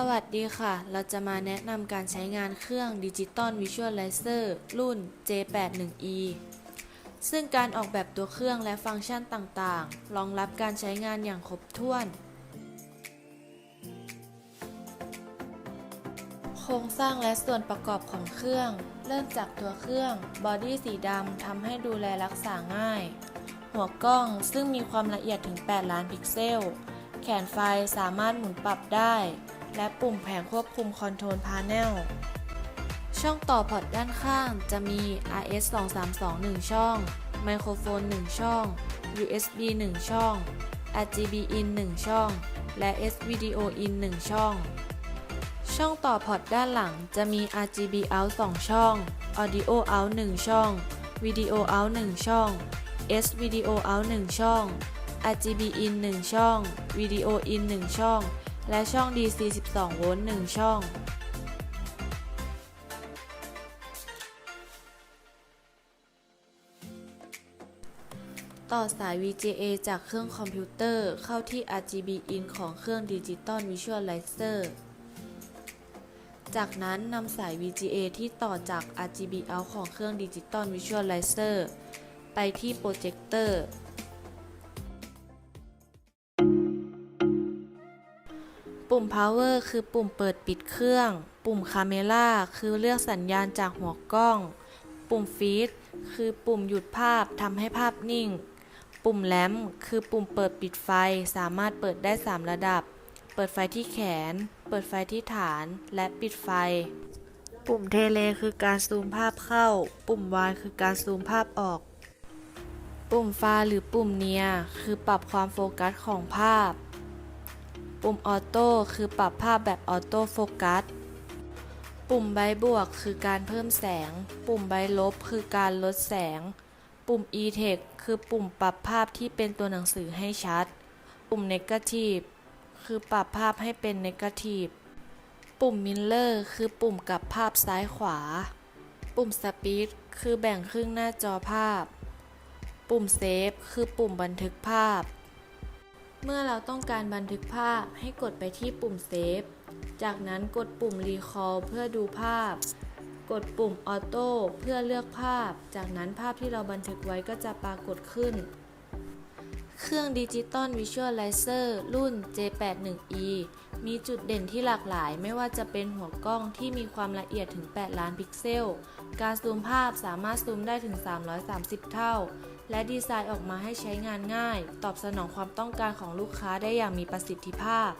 สวัสดีค่ะ เราจะมาแนะนำการใช้งานเครื่อง Digital Visualizer รุ่น J81E ซึ่งการออกแบบตัวเครื่องและฟังก์ชันต่างๆ รองรับการใช้งานอย่างครบถ้วน โครงสร้างและส่วนประกอบของเครื่อง เริ่มจากตัวเครื่องบอดี้สีดำทำให้ดูแลรักษาง่าย หัวกล้องซึ่งมีความละเอียดถึง 8 ล้านพิกเซล แขนไฟสามารถหมุนปรับได้ และปุ่มแผงควบคุมคอนโทรลพาเนลช่องต่อพอร์ตด้านข้างจะมี RS 232 1 ช่อง ไมโครโฟน 1 ช่อง USB 1 ช่อง RGB in 1 ช่อง และ S Video in 1 ช่อง ช่องต่อพอร์ตด้านหลังจะมี RGB out 2 ช่อง Audio out 1 ช่อง Video out 1 ช่อง S Video out 1 ช่อง RGB in 1 ช่อง Video in 1 ช่อง และช่อง DC 12 โวลต์ 1 ช่อง ต่อสาย VGA จากเครื่องคอมพิวเตอร์เข้าที่ RGB in ของเครื่อง Digital Visualizer จากนั้นนำสาย VGA ที่ต่อจาก RGB out ของเครื่อง Digital Visualizer ไปที่โปรเจคเตอร์ ปุ่ม power คือปุ่มเปิดปิดเครื่อง ปุ่ม camera คือเลือกสัญญาณจากหัวกล้อง ปุ่ม feed คือปุ่มหยุดภาพทำให้ภาพนิ่ง ปุ่ม lamp คือปุ่มเปิดปิดไฟสามารถเปิดได้ 3 ระดับ เปิดไฟที่แขน เปิดไฟที่ฐาน และปิดไฟ ปุ่มเทเลคือการซูมภาพเข้า ปุ่ม Y คือการซูมภาพออก ปุ่มฟ้าหรือปุ่มเนีย คือปรับความโฟกัสของภาพ ปุ่มออโต้คือปรับภาพแบบออโต้โฟกัส ปุ่มใบบวกคือการเพิ่มแสง ปุ่มใบลบคือการลดแสง ปุ่ม e-text คือปุ่มปรับภาพที่เป็นตัวหนังสือให้ชัด ปุ่ม negative คือปรับภาพให้เป็น negative ปุ่ม mirror คือปุ่มกลับภาพซ้ายขวา ปุ่ม speed คือแบ่งครึ่งหน้าจอภาพ ปุ่ม save คือปุ่มบันทึกภาพ เมื่อเราต้องการบันทึกภาพให้กดไปที่ปุ่ม Save จากนั้นกดปุ่ม Recall เพื่อดูภาพ กดปุ่ม Auto เพื่อเลือกภาพ จากนั้นภาพที่เราบันทึกไว้ก็จะปรากฏขึ้น เครื่อง Digital Visualizer รุ่น J81E มีจุดเด่นที่หลากหลาย ไม่ว่าจะเป็นหัวกล้องที่มีความละเอียดถึง 8 ล้านพิกเซล การซูมภาพสามารถซูมได้ถึง 330 เท่า และดีไซน์ออกมาให้ใช้งานง่าย ตอบสนองความต้องการของลูกค้าได้อย่างมีประสิทธิภาพ